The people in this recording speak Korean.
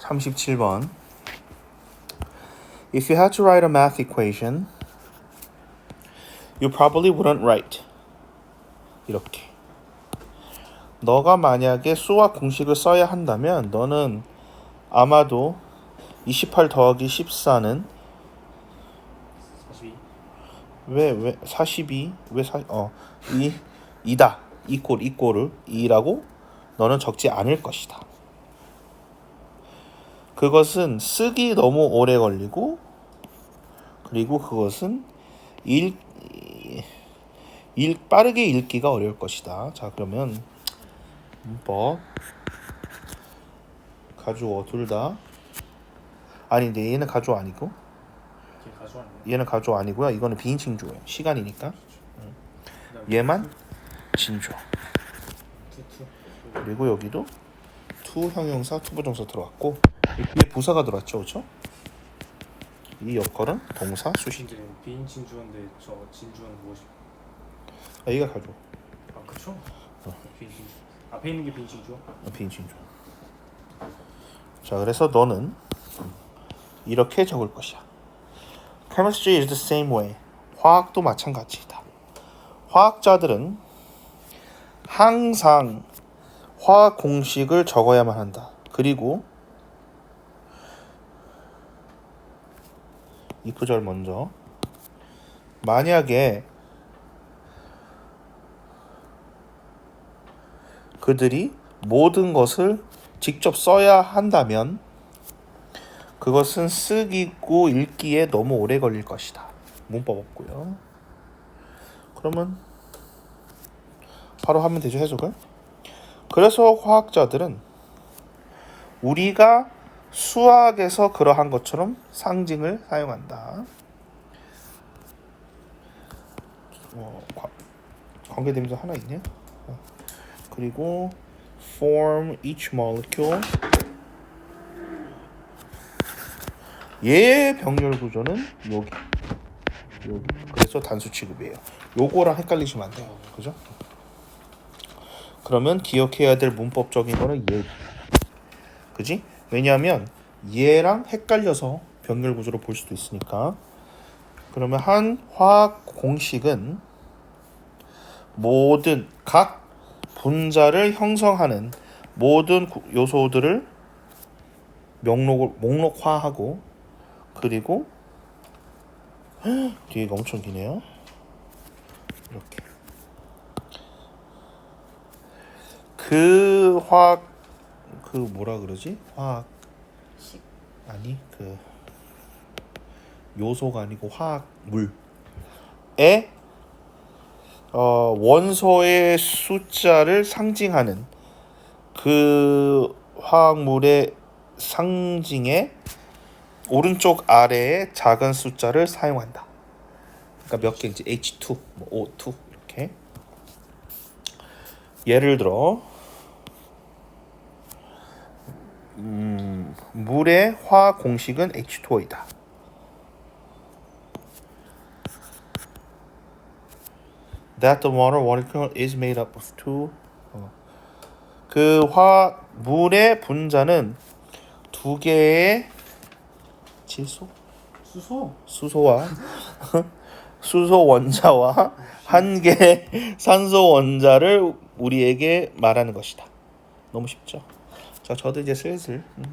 37번. If you had to write a math equation, you probably wouldn't write. 이렇게. 너가 만약에 수학 공식을 써야 한다면 너는 아마도 28 더하기 14는 42왜왜 42? 왜사어2 2다. 이꼴 이꼴을 2라고 너는 적지 않을 것이다. 그것은 쓰기 너무 오래 걸리고 그리고 그것은 읽, 읽 빠르게 읽기가 어려울 것이다. 자 그러면 문법 가주어 둘 다 아니 근데 얘는 가주어 아니고 얘는 가주어 아니고요. 이거는 비인칭 주어예요. 시간이니까 그다음에 얘만. 투투 그리고 여기도 투 형용사 투부정사 들어왔고 이 뒤에 부사가 들어왔죠, 그렇죠? 이 역할은 동사 수식. 근데 비인칭 주어인데 저 진주어는 무엇이 아, 얘가 가죠. 아 그쵸? 비인칭 앞에 있는 게 비인칭 주어? 비인칭주. 자, 그래서 너는 이렇게 적을 것이야. Chemistry is the same way. 화학도 마찬가지다. 화학자들은 항상 화학 공식을 적어야만 한다. 그리고 이 구절 먼저 만약에 그들이 모든 것을 직접 써야 한다면 그것은 쓰기고 읽기에 너무 오래 걸릴 것이다. 문법 없고요. 그러면 바로 하면 되죠 해석을. 그래서 화학자들은 우리가 수학에서 그러한 것처럼 상징을 사용한다. 어, 과- 관계대명사 하나 있네요. 어. 그리고 form each molecule 얘의 병렬 구조는 여기 여기 그래서 단수 취급이에요 요거랑 헷갈리시면 안 돼요 그죠? 그러면 기억해야 될 문법적인 거는 얘 그지? 왜냐하면 얘랑 헷갈려서 병렬 구조로 볼 수도 있으니까 그러면 한 화학 공식은 모든 각 분자를 형성하는 모든 구- 요소들을 목록을 목록화하고 그리고 헉, 뒤에가 엄청 기네요. 이렇게 그 화학 그 뭐라 그러지? 화학 아니 그 요소가 아니고 화학물에 어, 원소의 숫자를 상징하는 그 화학물의 상징에 오른쪽 아래에 작은 숫자를 사용한다. 그러니까 몇 개인지 H2, 뭐 O2 이렇게. 예를 들어 음, 물의 화학 공식은 H2O이다. That the water molecule is made up of two. 어. 그 화 물의 분자는 두 개의 질소, 수소 수소와 수소 원자와 한 개의 산소 원자를 우리에게 말하는 것이다. 너무 쉽죠? 자, 저도 이제 슬슬 음,